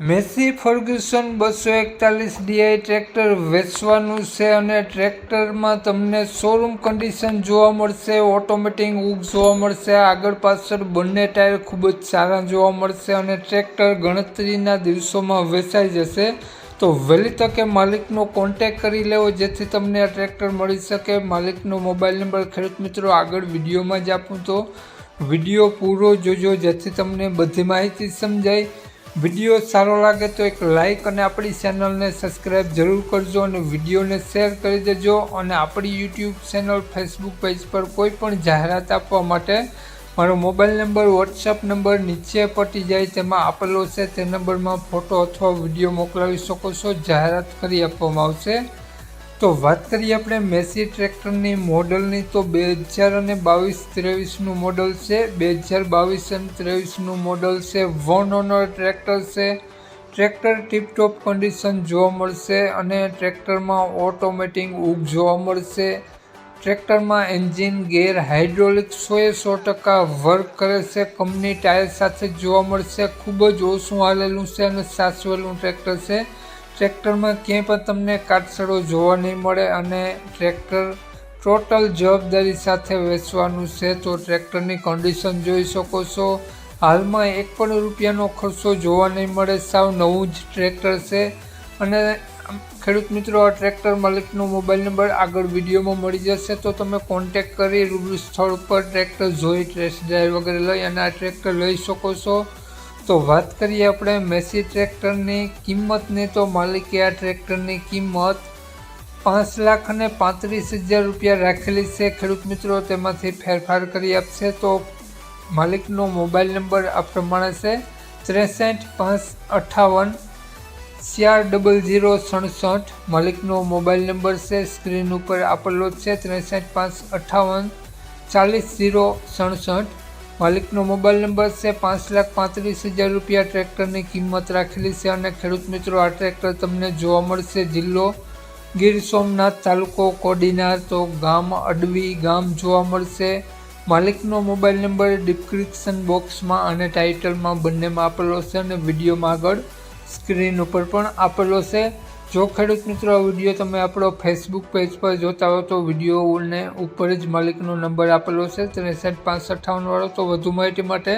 Massey Fergusson બસો એકતાલીસ D I tractor વેચવાનું છે અને ટ્રેક્ટરમાં તમને શોરૂમ કન્ડિશન જોવા મળશે, ઓટોમેટિક ઉગ જોવા મળશે, આગળ પાછળ બંને ટાયર ખૂબ જ સારા જોવા મળશે અને ટ્રેક્ટર ગણતરીના દિવસોમાં વેચાઈ જશે. તો વહેલી તકે માલિકનો કોન્ટેક કરી લેવો, જેથી તમને આ ટ્રેક્ટર મળી શકે. માલિકનો મોબાઈલ નંબર ખેડૂત મિત્રો આગળ વિડીયોમાં જ આપું તો વીડિયો પૂરો જોજો, જેથી તમને બધી માહિતી સમજાય. વીડિયો સારો લાગે તો એક લાઈક અને આપણી ચેનલને સબસ્ક્રાઈબ જરૂર કરજો અને વિડીયોને શેર કરી દેજો અને આપણી યુટ્યુબ ચેનલ ફેસબુક પેજ પર કોઈ પણ જાહેરાત આપવા માટે મારો મોબાઈલ નંબર વોટ્સઅપ નંબર નીચે પટી જાય તેમાં આપેલો છે. તે નંબરમાં ફોટો અથવા વીડિયો મોકલાવી શકો છો. જાહેરાત કરી આપવામાં આવશે. તો વાત કરીએ આપણે મેસી ટ્રેક્ટરની મોડલની, તો બે હજાર અને બાવીસ ત્રેવીસનું મોડલ છે. બે હજાર બાવીસ અને ત્રેવીસનું મોડલ છે. વન ઓનર ટ્રેક્ટર છે. ટ્રેક્ટર ટીપટોપ કન્ડિશન જોવા મળશે અને ટ્રેક્ટરમાં ઓટોમેટિક ઉગ જોવા મળશે. ટ્રેક્ટરમાં એન્જિન ગેર હાઇડ્રોલિક સોએ સો ટકા વર્ક કરે છે. કંપની ટાયર સાથે જોવા મળશે. ખૂબ જ ઓછું હાલેલું છે અને સાચવેલું ટ્રેક્ટર છે. ટ્રેક્ટરમાં ક્યાંય પણ તમને કાટસડો જોવા નહીં મળે અને ટ્રેક્ટર ટોટલ જવાબદારી સાથે વેચવાનું છે, તો ટ્રેક્ટરની કન્ડિશન જોઈ શકો છો. હાલમાં એક પણ રૂપિયાનો ખર્ચો જોવા નહીં મળે, સાવ નવું જ ટ્રેક્ટર છે. અને ખેડૂત મિત્રો, આ ટ્રેક્ટર માલિકનો મોબાઈલ નંબર આગળ વિડીયોમાં મળી જશે, તો તમે કોન્ટેક કરી રૂબરૂ સ્થળ ઉપર ટ્રેક્ટર જોઈ ટેસ્ટ ડ્રાઈવ વગેરે લઈ અને આ ટ્રેક્ટર લઈ શકો છો. તો વાત કરીએ આપણે મેસી ટ્રેક્ટરની કિંમતની, તો માલિકે આ ટ્રેક્ટરની કિંમત પાંચ લાખ અને પાંત્રીસ હજાર રૂપિયા રાખેલી છે. ખેડૂત મિત્રો, તેમાંથી ફેરફાર કરી આપશે તો માલિકનો મોબાઈલ નંબર આ પ્રમાણે છે. ત્રેસઠ પાંચ અઠ્ઠાવન ચાર ડબલ ઝીરો સડસઠ. માલિકનો મોબાઈલ નંબર છે, સ્ક્રીન ઉપર આપેલો છે. ત્રેસઠ પાંચ અઠ્ઠાવન ચાલીસ ઝીરો સડસઠ. માલિકનો મોબાઈલ નંબર છે પાંચ લાખ પાંત્રીસ હજાર રૂપિયા. ટ્રેક્ટરની કિંમત રાખેલી છે અને ખેડૂત મિત્રો, આ ટ્રેક્ટર તમને જોવા મળશે. જિલ્લો ગીર સોમનાથ તાલુકો કોડીનાર, તો ગામ અડવી ગામ જોવા મળશે. માલિકનો મોબાઈલ નંબર ડિસ્ક્રિપ્શન બોક્સમાં અને ટાઇટલમાં બંનેમાં આપેલો છે અને વિડીયોમાં આગળ સ્ક્રીન ઉપર પણ આપેલો છે. જો ખેડૂત મિત્રો આ વીડિયો તમે આપણો ફેસબુક પેજ પર જોતા હો તો વિડીયોને ઉપર જ માલિકનો નંબર આપેલો છે ત્રેસઠ પાંચ અઠ્ઠાવનવાળો તો વધુ માહિતી માટે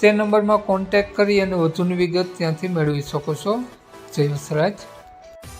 તે નંબરમાં કોન્ટેક કરી અને વધુની વિગત ત્યાંથી મેળવી શકો છો. જય વસરાજ